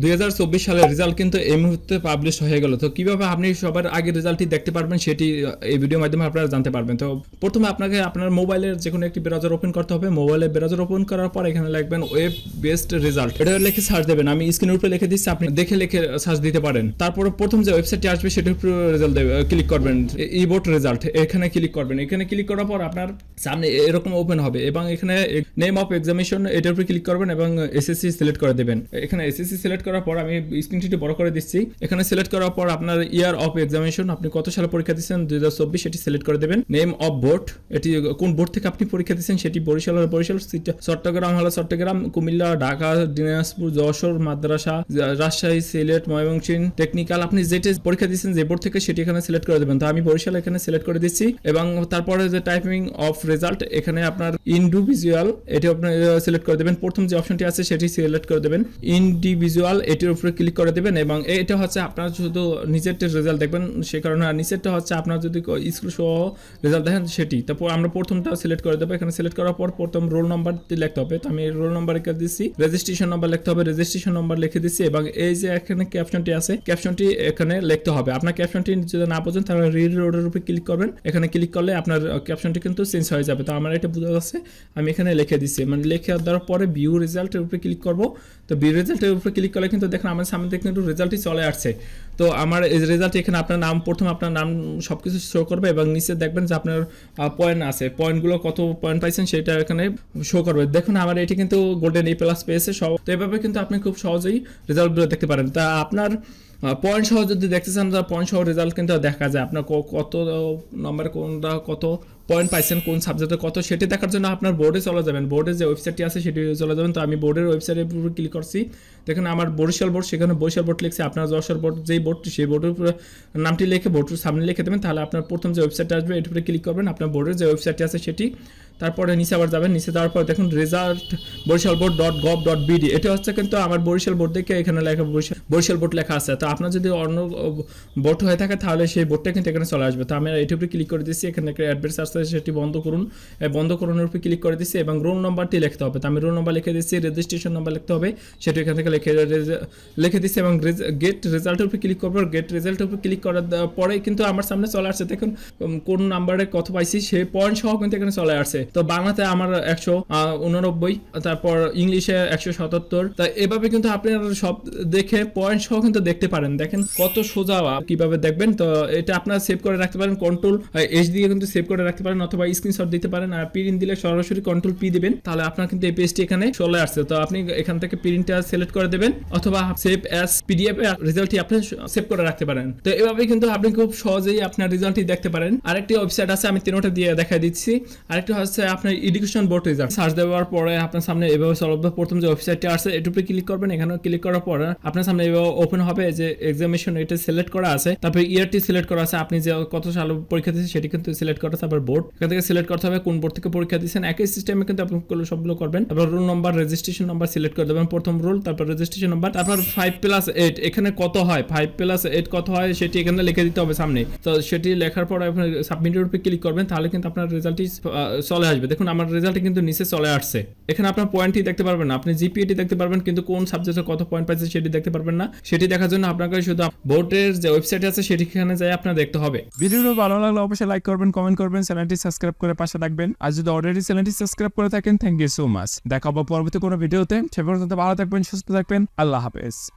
দুই সালের রেজাল্ট কিন্তু এই মুহূর্তে পাবলিশ হয়ে গেল। তো কীভাবে আপনি সবার আগে রেজাল্টটি দেখতে পারবেন সেটি, এই ভিডিওর মাধ্যমে আপনারা জানতে পারবেন। তো প্রথমে আপনাকে আপনার মোবাইলের যে কোনো একটি ব্রাউজার ওপেন করতে হবে। মোবাইলের ব্রাউজার ওপেন করার পর এখানে লিখবেন ওয়েব বেসড রেজাল্ট এটা লিখে সার্চ দেবেন। আমি স্ক্রিনের উপরে লিখে দিচ্ছি, আপনি দেখে লিখে সার্চ দিতে পারেন। তারপর প্রথম যে ওয়েবসাইটটি আসবে সেটার উপরে রেজাল্ট দেবে ক্লিক করবেন। ই বোর্ড রেজাল্ট এখানে ক্লিক করবেন। এখানে ক্লিক করার পর আপনার সামনে এরকম ওপেন হবে এবং এখানে নেম অফ এক্সামিনেশন এটার উপরে ক্লিক করবেন এবং এসএসসি সিলেক্ট করে দেবেন। এখানে এসএসসি সিলেক্ট করার পর আমি স্ক্রিনটি বড় করে দিচ্ছি। এখানে সিলেক্ট করার পর আপনার ইয়ার অফ এক্সামিনেশন আপনি কত সালে পরীক্ষা দিচ্ছেন? দুই হাজার চব্বিশ এটি সিলেক্ট করে দেবেন। নেম অফ বোর্ড এটি কোন বোর্ড থেকে আপনি পরীক্ষা দিচ্ছেন? সেটি বরিশাল বরিশাল চট্টগ্রাম হলে চট্টগ্রাম, কুমিল্লা, ঢাকা, দিনাজপুর, যশোর, মাদ্রাসা রাজশাহী, সিলেট, ময়মনসিংহ টেকনিক্যাল আপনি যেটি পরীক্ষা দিচ্ছেন, যে বোর্ড থেকে সেটি এখানে সিলেক্ট করে দেবেন। তো আমি বরিশাল এখানে সিলেক্ট করে দিচ্ছি এবং তারপরে যে টাইপিং অফ রেজাল্ট এখানে আপনার ইন্ডিভিজুয়াল এটি আপনি সিলেক্ট করে দেবেন। প্রথম যে অপশনটি আছে, সেটি সিলেক্ট করে দেবেন। ইন্ডিভিজুয়াল এটির উপরে ক্লিক করে দেবেন এবং এটা হচ্ছে আপনার শুধু নিজের রেজাল্ট দেখবেন, সে কারণে আর নিচেরটা হচ্ছে আপনার যদি স্কুল সহ রেজাল্ট দেখেন সেটি। তারপর আমরা প্রথমটা সিলেক্ট করে দেবো। এখানে সিলেক্ট করার পর প্রথম রোল নাম্বারটি লিখতে হবে। তো আমি রোল নাম্বার রেখে দিচ্ছি রেজিস্ট্রেশন নাম্বার লিখতে হবে রেজিস্ট্রেশন নাম্বার লিখে দিচ্ছি এবং এই যে এখানে ক্যাপশনটি আছে ক্যাপশনটি এখানে লিখতে হবে। আপনার ক্যাপশনটি যদি না বোঝেন, তাহলে রিড রোডের উপরে ক্লিক করবেন। এখানে ক্লিক করলে আপনার ক্যাপশনটি কিন্তু চেঞ্জ হয়ে যাবে। তো আমার এটা বোঝা যাচ্ছে, আমি এখানে লিখে দিচ্ছি মানে লিখে দেওয়ার পরে ভিউ রেজাল্টের উপরে ক্লিক করব। তো ভিউ রেজাল্টের উপরে ক্লিক করলে কিন্তু দেখেন আমাদের সামনে থেকে কিন্তু রেজাল্টই চলে আসছে। তো আমার রেজাল্ট এখানে আপনার নাম, প্রথম আপনার নাম সব কিছু শো করবে এবং নিচে দেখবেন যে আপনার পয়েন্ট আছে। পয়েন্টগুলো কত পয়েন্ট পাইছেন সেটা এখানে শো করবে। দেখুন আমার এটি কিন্তু গোল্ডেন এ প্লাস পেয়েছে, সব তো এভাবে কিন্তু আপনি খুব সহজেই রেজাল্টগুলো দেখতে পারেন। তা আপনার পয়েন্ট সহ যদি দেখতে চান তাহলে পয়েন্ট সহ রেজাল্ট কিন্তু দেখা যায়। আপনার কত নম্বর কোনটা, কত পয়েন্ট পাইছেন, কোন সাবজেক্টে কত, সেটি দেখার জন্য আপনার বোর্ডে চলে যাবেন। বোর্ডে যে ওয়েবসাইটটি আছে, সেটি চলে যাবেন। তো আমি বোর্ডের ওয়েবসাইটের উপরে ক্লিক করছি। দেখেন আমার বরিশাল বোর্ড সেখানে বরিশাল বোর্ড লিখছে। আপনার যশোর বোর্ড যেই বোর্ডটি, সেই বোর্ডের উপরে নামটি লিখে বোর্ডের সামনে লিখে দেবেন, তাহলে আপনার প্রথম যে ওয়েবসাইটটা আসবে, এটির উপরে ক্লিক করবেন। আপনার বোর্ডের যে ওয়েবসাইটটি আছে, সেটি তারপরে নিচে আবার যাবেন, নিচে যাওয়ার পর দেখুন result Barishal board dot gov dot BD এটা হচ্ছে কিন্তু আমার বরিশাল বোর্ড দেখে এখানে লেখা বরিশাল বরিশাল বোর্ড লেখা আছে। তো আপনার যদি অন্য বোর্ড হয়ে থাকে তাহলে সেই বোর্ডটা কিন্তু এখানে চলে আসবে। তো আমি এটির উপরে ক্লিক করে দিচ্ছি এখানে একটা অ্যাড্রেস আসছে সেটি বন্ধ করুন। বন্ধ করুনের উপরে ক্লিক করে দিচ্ছি এবং রোল নাম্বারটি লিখতে হবে। তো আমি রোল নাম্বার লিখে দিচ্ছি রেজিস্ট্রেশন নাম্বার লিখতে হবে, সেটি এখান থেকে লিখে লিখে দিচ্ছি এবং গেট রেজাল্টের উপরে ক্লিক করব গেট রেজাল্টের উপরে ক্লিক করার পরে কিন্তু আমার সামনে চলে আসছে। দেখুন কোন নাম্বারে কত পাইছি, সেই পয়েন্ট সহ কিন্তু এখানে চলে আসছে। তো বাংলাতে আমার একশো উননব্বই, তারপর ইংলিশে একশো সাতাত্তর। তা এভাবে কিন্তু আপনার সব দেখে পয়েন্ট সহ কিন্তু দেখতে পারেন। দেখেন কত সোজা কীভাবে দেখবেন। তো এটা আপনার সেভ করে রাখতে পারেন। কন্ট্রোল এইচ দিয়ে কিন্তু সেভ করে রাখতে পারেন অথবা স্ক্রিনশট দিতে পারেন। আর প্রিন্ট দিলে সরাসরি কন্ট্রোল পি দিবেন। তাহলে আপনার কিন্তু এই পেজটি এখানে চলে আসছে। তো আপনি এখান থেকে প্রিন্টটা সিলেক্ট করে দেবেন অথবা সেভ অ্যাস পিডিএফ রেজাল্টটি আপনি সেভ করে রাখতে পারেন। তো এভাবে কিন্তু আপনি খুব সহজেই আপনার রেজাল্টটি দেখতে পারেন। আরেকটি ওয়েবসাইট আছে, আমি তিনোটা দিয়ে দেখা দিচ্ছি। আরেকটি হচ্ছে আপনার এডুকেশন বোর্ড রেজাল্ট সার্চ দেওয়ার পরে আপনার সামনে এভাবে চলবে প্রথম যে ওয়েবসাইটটি এর উপরে ক্লিক করবেন। এখানে ক্লিক করার পরে আপনার সামনে এভাবে ওপেন হবে যে এক্সামিনেশন এটা সিলেক্ট করা আছে। তারপর ইয়ারটি সিলেক্ট করা আছে। আপনি যে কত সাল পরীক্ষা দিয়েছেন সেটি কিন্তু সিলেক্ট করা তারপর বোর্ড এখান থেকে সিলেক্ট করতে হবে কোন বোর্ড থেকে পরীক্ষা দিয়েছেন। একই সিস্টেমে কিন্তু আপনি গুলো সবগুলো করবেন। তারপর roll number registration number select করে দেবেন প্রথম রোল তারপর রেজিস্ট্রেশন নাম্বার তারপর ফাইভ প্লাস এইট এখানে কত হয়? ফাইভ প্লাস এইট কত হয়? সেটি এখানে লিখে দিতে হবে সামনে। তো সেটি লেখার পর আপনি সাবমিটের উপরে ক্লিক করবেন। তাহলে কিন্তু আপনার রেজাল্টটি চলে আসবে। দেখুন, আমার রেজাল্টটি কিন্তু নিচে চলে আসছে। এখানে আপনার পয়েন্টটি দেখতে পারবেন না। আপনি জিপিএটি দেখতে পারবেন, কিন্তু কোন সাবজেক্টে কত পয়েন্ট পাইছে সেটি দেখতে পারবেন না। সেটি দেখার জন্য আপনাকে শুধু বোর্ডের যে ওয়েবসাইট আছে, সেটিখানে যাই আপনার দেখতে হবে। ভিডিওটি ভালো লাগলে অবশ্যই লাইক করবেন কমেন্ট করবেন চ্যানেলটি সাবস্ক্রাইব করে পাশে থাকবেন। আর যদি অলরেডি চ্যানেলটি সাবস্ক্রাইব করে থাকেন থ্যাংক ইউ সো মাচ দেখা হবে পরবর্তী কোনো ভিডিওতে সে পর্যন্ত ভালো থাকবেন, সুস্থ থাকবেন। আল্লাহ হাফেজ।